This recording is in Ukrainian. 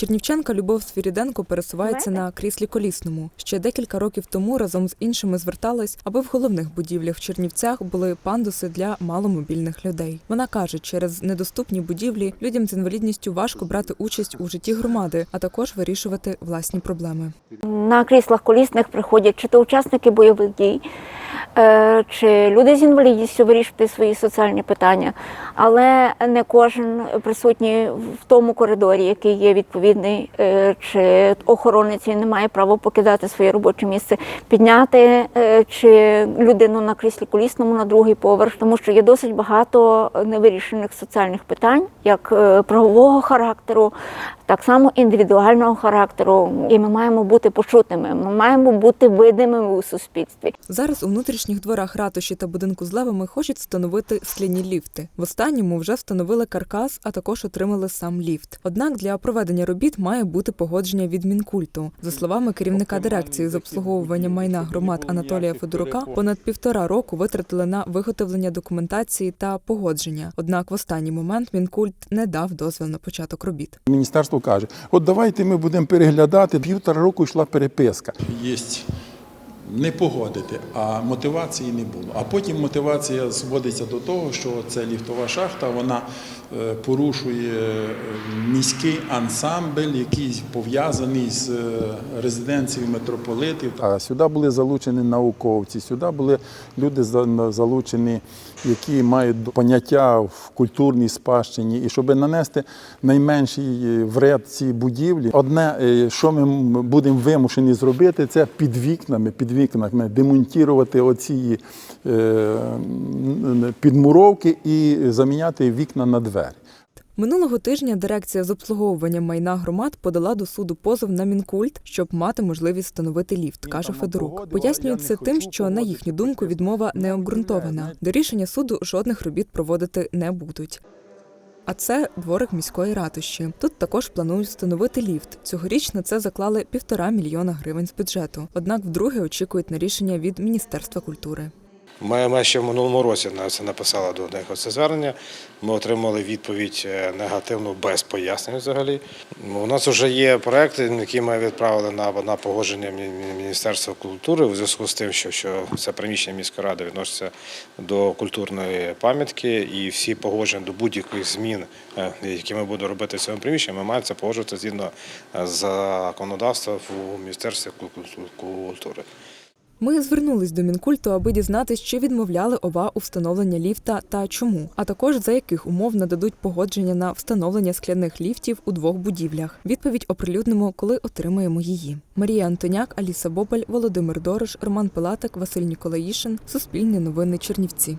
Чернівчанка Любов Свіріденко пересувається на кріслі колісному. Ще декілька років тому разом з іншими зверталась, аби в головних будівлях в Чернівцях були пандуси для маломобільних людей. Вона каже, через недоступні будівлі людям з інвалідністю важко брати участь у житті громади, а також вирішувати власні проблеми. На кріслах колісних приходять чи то учасники бойових дій, чи люди з інвалідністю вирішувати свої соціальні питання, але не кожен присутній в тому коридорі, який є відповідний, е, чи охоронець він не має права покидати своє робоче місце, підняти е, чи людину на кріслі колісному на другий поверх, тому що є досить багато невирішених соціальних питань, як е, правового характеру, так само індивідуального характеру, і ми маємо бути почутими. Ми маємо бути видимими у суспільстві. Зараз у внутрішніх дворах ратуші та будинку з левами хочуть встановити скляні ліфти. В останньому вже встановили каркас, а також отримали сам ліфт. Однак для проведення робіт має бути погодження від мінкульту. За словами керівника дирекції з обслуговування майна громад Анатолія Федорука, понад півтора року витратили на виготовлення документації та погодження. Однак в останній момент мінкульт не дав дозвіл на початок робіт. Міністерство каже: от давайте ми будемо переглядати. Півтора року йшла переписка. є не погодити, а мотивації не було. А потім мотивація зводиться до того, що це ліфтова шахта, вона е, порушує е, міський ансамбль, який пов'язаний з е, резиденцією митрополитів. А сюди були залучені науковці, сюди були люди залучені, які мають поняття в культурній спадщині. І щоб нанести найменший вред цій будівлі, одне, що ми будемо вимушені зробити, це під вікнами, під вікнами демонтувати оці е, підмуровки і заміняти вікна на двері. Минулого тижня дирекція з обслуговування майна громад подала до суду позов на мінкульт, щоб мати можливість встановити ліфт, каже Федорук. Пояснюють це тим, що на їхню думку відмова не обґрунтована. До рішення суду жодних робіт проводити не будуть. А це дворик міської ратуші. Тут також планують встановити ліфт. Цьогоріч на це заклали півтора мільйона гривень з бюджету. Однак вдруге очікують на рішення від Міністерства культури. Ми, ще в минулому році на це написали до них це звернення. Ми отримали відповідь е, негативну без пояснень взагалі. У нас вже є проекти, які ми відправили на, на погодження Мі- Мі- Міністерства культури у зв'язку з тим, що, що це приміщення міської ради відноситься до культурної пам'ятки, і всі погодження до будь-яких змін, е, які ми будемо робити в цьому приміщенні, ми маємо це погоджувати згідно е, законодавства у Міністерстві культури. Ми звернулись до мінкульту, аби дізнатись, чи відмовляли ОВА у встановлення ліфта та чому, а також за яких умов нададуть погодження на встановлення скляних ліфтів у двох будівлях. Відповідь оприлюднимо, коли отримаємо її. Марія Антоняк, Аліса Бобель, Володимир Дорош, Роман Пилатик, Василь Ніколаїшин. Суспільне новини Чернівці.